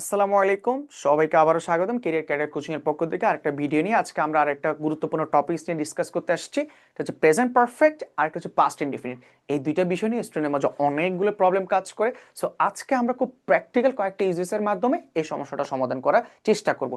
আসসালামু আলাইকুম। সবাইকে আবারও স্বাগতম কেরিয়ার ক্যারিয়ার কোচিং এর পক্ষ থেকে আরেকটা ভিডিও নিয়ে আজকে আমরা আরেকটা গুরুত্বপূর্ণ টপিকস নিয়ে ডিসকাস করতে আসছি। এটা হচ্ছে প্রেজেন্ট পারফেক্ট আর একটা হচ্ছে পাস্ট ইনডিফিনিট এই দুইটা বিষয় নিয়ে স্টুডেন্টের মাঝে অনেকগুলো প্রবলেম কাজ করে। সো আজকে আমরা খুব প্র্যাকটিক্যাল কয়েকটা ইউজেসের মাধ্যমে এই সমস্যাটা সমাধান করার চেষ্টা করব।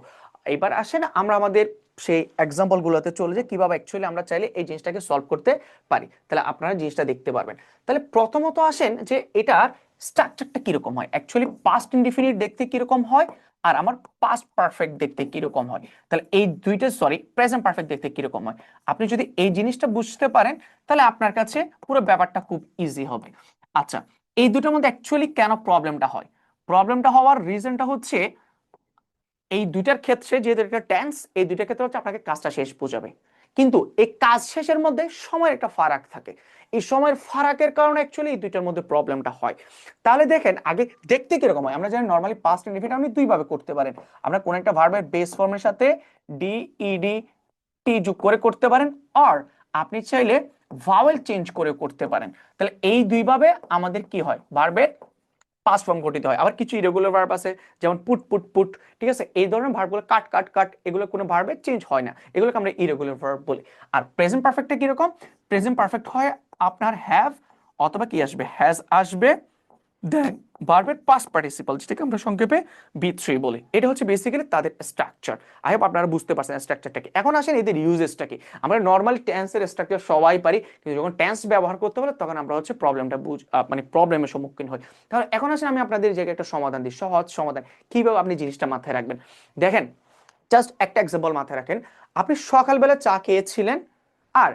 এবার আসেন আমরা আমাদের সেই এক্সাম্পলগুলোতে চলে যাই, কীভাবে অ্যাকচুয়ালি আমরা চাইলে এই জিনিসটাকে সলভ করতে পারি। তাহলে আপনারা জিনিসটা দেখতে পারবেন। তাহলে প্রথমত আসেন যে এটার স্ট্রাকচারটা কীরকম হয়? অ্যাকচুয়ালি পাস্ট ইনডিফিনিট দেখতে কীরকম হয় আর আমার পাস্ট পারফেক্ট দেখতে কীরকম হয়? তাহলে এই দুইটা সরি প্রেজেন্ট পারফেক্ট দেখতে কীরকম হয়? আপনি যদি এই জিনিসটা বুঝতে পারেন, তাহলে আপনার কাছে পুরো ব্যাপারটা খুব ইজি হবে। আচ্ছা এই দুটোর মধ্যে অ্যাকচুয়ালি কেন প্রবলেমটা হয়? প্রবলেমটা হওয়ার রিজনটা হচ্ছে এই দুইটার ক্ষেত্রে যেহেতু এটা টেন্স এই দুইটার ক্ষেত্রে হচ্ছে আপনাকে কাজটা শেষ বোঝাবে। কিন্তু এই কাজ শেষের মধ্যে সময়ের একটা ফারাক থাকে। এই সময়ের ফারাকের কারণে অ্যাকচুয়ালি এই দুইটার মধ্যে প্রবলেমটা হয়। তাহলে দেখেন, আগে দেখতে কীরকম হয়? আমরা জানি নর্মালি পাস্ট ইনডিফিনিট আপনি দুই ভাবে করতে পারেন। আমরা কোন একটা ভার্বের বেস ফর্মের সাথে ডি ইডি টি যোগ করে করতে পারেন। আর আপনি চাইলে ভাওয়েল চেঞ্জ করে করতে পারেন। তাহলে এই দুইভাবে আমাদের কি হয়? ভার্বের পাস ফর্ম গঠিত হয়। আবার কিছু ইরেগুলার ভার্ব আছে, যেমন পুট পুট পুট ঠিক আছে? এই ধরনের ভার্বগুলো কাট কাট কাট এগুলো কোনো ভার্বে চেঞ্জ হয় না। এগুলোকে আমরা ইরেগুলার ভার্ব বলি। আর প্রেজেন্ট পারফেক্টটা কীরকম? প্রেজেন্ট পারফেক্ট হয় আপনার হ্যাভ অথবা কি আসবে? হ্যাজ আসবে। দেন ভার্বের পাস্ট পার্টিসিপাল যেটাকে আমরা সংক্ষেপে বি থ্রি বলি, এটা হচ্ছে বেসিক্যালি তাদের স্ট্রাকচার আই হোপ আপনারা বুঝতে পারছেন স্ট্রাকচারটাকে এখন আসেন এদের ইউজেসটা কি। আমরা নর্মাল টেন্সের স্ট্রাকচার সবাই পারি, কিন্তু যখন টেন্স ব্যবহার করতে বলে তখন আমরা হচ্ছে প্রবলেমটা বুঝ মানে প্রবলেমের সম্মুখীন হই। তাহলে এখন আসেন আমি আপনাদের জায়গায় একটা সমাধান দিই, সহজ সমাধান। কীভাবে আপনি জিনিসটা মাথায় রাখবেন? দেখেন জাস্ট একটা এক্সাম্পল মাথায় রাখেন। আপনি সকালবেলা চা খেয়েছিলেন, আর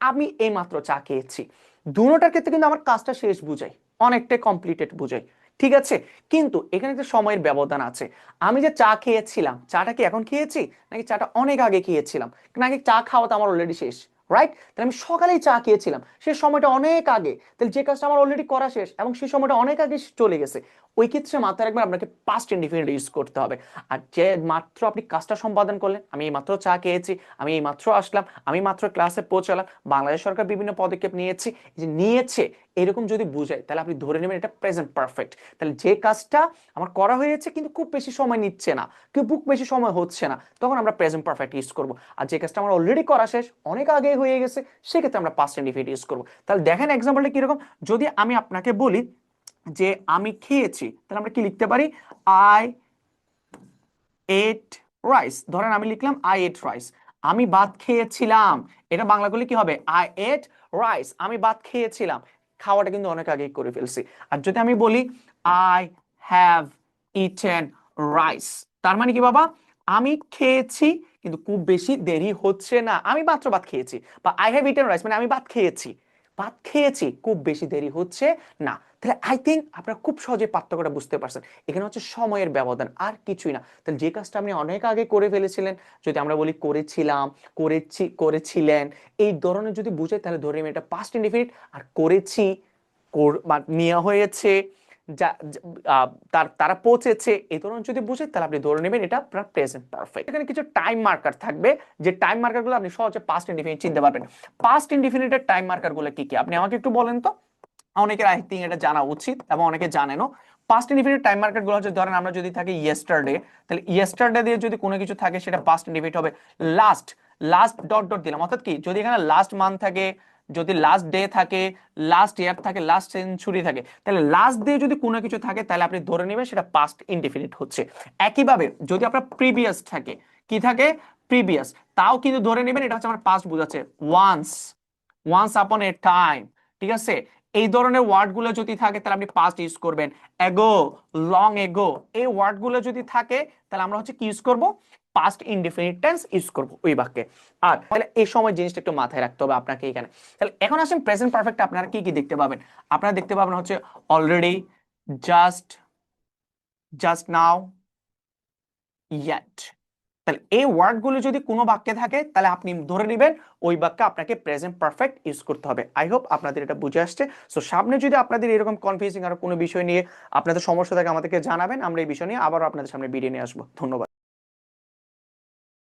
আমি এই মাত্র চা খেয়েছি। দুটোটার ক্ষেত্রে কিন্তু আমার কাজটা শেষ বুঝাই। অনেকটাই কমপ্লিটেড বুঝাই। ঠিক আছে? কিন্তু এখানে একটা সময়ের ব্যবধান আছে। আমি যে চা খেয়েছিলাম, চাটা কি এখন খেয়েছি? নাকি চাটা অনেক আগে খেয়েছিলাম? নাকি চা খাওয়া তো আমার অলরেডি শেষ রাইট তাহলে আমি সকালেই চা খেয়েছিলাম। সে সময়টা অনেক আগে। তাহলে যে কাজটা আমার অলরেডি করা শেষ এবং সেই সময়টা অনেক আগে চলে গেছে। ওই ক্ষেত্রে মাথায় রাখবেন, আপনাকে পাস্ট ইনডিফিনিট ইউজ করতে হবে। আর যে মাত্র আপনি কাজটা সম্পাদন করলেন, আমি এই মাত্র চা খেয়েছি, আমি এই মাত্র আসলাম, আমি মাত্র ক্লাসে পৌঁছালাম, বাংলাদেশ সরকার বিভিন্ন পদক্ষেপ নিয়েছে যে নিয়েছে এরকম যদি বুঝায় তাহলে আপনি ধরে নেবেন এটা প্রেজেন্ট পারফেক্ট তাহলে যে কাজটা আমার করা হয়েছে কিন্তু খুব বেশি সময় নিচ্ছে না খুব বেশি সময় হচ্ছে না, তখন আমরা প্রেজেন্ট পারফেক্ট ইউজ করব। আর যে কাজটা আমার অলরেডি করা শেষ, অনেক আগে হয়ে গেছে, সেক্ষেত্রে আমরা পাস্ট ইন্ডিফিনিট ইউজ করব। তাহলে দেখেন এক্সাম্পলটা কীরকম? যদি আমি আপনাকে বলি যে আমি খেয়েছি, তাহলে আমরা কি লিখতে পারি? আই এট রাইস ধরেন আমি লিখলাম আই এট রাইস আমি ভাত খেয়েছিলাম। এটা বাংলা করলে কি হবে? আই এট রাইস আমি ভাত খেয়েছিলাম। খাওয়াটা কিন্তু অনেক আগেই করে ফেলছি। আর যদি আমি বলি আই হ্যাভ ইটেন রাইস তার মানে কি বাবা? আমি খেয়েছি, কিন্তু খুব বেশি দেরি হচ্ছে না। আমি মাত্র ভাত খেয়েছি। বা আই হ্যাভ ইটেন রাইস মানে আমি ভাত খেয়েছি। ভাত খেয়েছি, খুব বেশি দেরি হচ্ছে না। তাহলে আই থিঙ্ক আপনারা খুব সহজে পার্থক্যটা বুঝতে পারছেন। এখানে হচ্ছে সময়ের ব্যবধান, আর কিছুই না। তাহলে যে কাজটা আপনি অনেক আগে করে ফেলেছিলেন, যদি আমরা বলি করেছিলাম, করেছি, করেছিলেন, এই ধরনের যদি বুঝে তাহলে ধরে নিন এটা পাস্ট ইন্ডিফিনিট আর করেছি নেওয়া হয়েছে যা তার পৌঁছেছে, এই ধরনের যদি বুঝে, তাহলে আপনি ধরে নেবেন এটা প্রেজেন্ট পারফেক্ট এখানে কিছু টাইম মার্কার থাকবে, যে টাইম মার্কারগুলো আপনি সহজে পাস্ট ইনডিফিনিট চিনতে পারবেন। পাস্ট ইনডিফিনিটের টাইম মার্কারগুলো কি কি? আপনি আমাকে একটু বলেন তো? অনেকের আই থিঙ্ক এটা জানা উচিত এবং অনেকে জানেনও। পাস্ট ইনডিফিনিট টাইম মার্কারগুলো হচ্ছে, ধরেন আমরা যদি থাকি ইয়েস্টারডে তাহলে ইয়েস্টারডে দিয়ে যদি কোনো কিছু থাকে, সেটা পাস্ট ইনডিফিনিট হবে। লাস্ট লাস্ট ডট ডট দিলাম। অর্থাৎ কি, যদি এখানে লাস্ট মান্থ থাকে যদি লাস্ট ডে থাকে লাস্ট ইয়ার থাকে লাস্ট সেঞ্চুরি থাকে, তাহলে লাস্ট ডে যদি কোনো কিছু থাকে, তাহলে আপনি ধরে নেবেন সেটা পাস্ট ইনডিফিনিট হচ্ছে। একইভাবে যদি আপনার প্রিভিয়াস থাকে, কি থাকে? প্রিভিয়াস তাও কিন্তু ধরে নেবেন এটা হচ্ছে আমার পাস্ট বোঝাচ্ছে। ওয়ান্স ওয়ান্স আপন এ টাইম ঠিক আছে? এই ধরনের ওয়ার্ডগুলো যদি থাকে, তাহলে আপনি পাস্ট ইউজ করবেন। এগো লং এগো এই ওয়ার্ডগুলো যদি থাকে, তাহলে আমরা হচ্ছে কি ইউজ করব? পাস্ট ইনডিফিনিট টেন্স ইউজ করব ওই বাক্যে। আর তাহলে এই সময় জিনিসটা একটু মাথায় রাখতে হবে আপনাকে এখানে। তাহলে এখন আসেন প্রেজেন্ট পারফেক্ট আপনারা কি কি দেখতে পাবেন? আপনারা দেখতে পাবেন হচ্ছে already just just now yet তাহলে এই ওয়ার্ডগুলো যদি কোনো বাক্যে থাকে, তাহলে আপনি ধরে নেবেন ওই বাক্যে আপনাকে প্রেজেন্ট পারফেক্ট ইউজ করতে হবে। আই হোপ আপনাদের এটা বুঝে আসছে। সো সামনে যদি আপনাদের এরকম কনফিউজিং আর কোনো বিষয় নিয়ে আপনাদের সমস্যা থাকে আমাদেরকে জানাবেন। আমরা এই বিষয় নিয়ে আবারও আপনাদের সামনে ভিডিও নিয়ে আসব। ধন্যবাদ।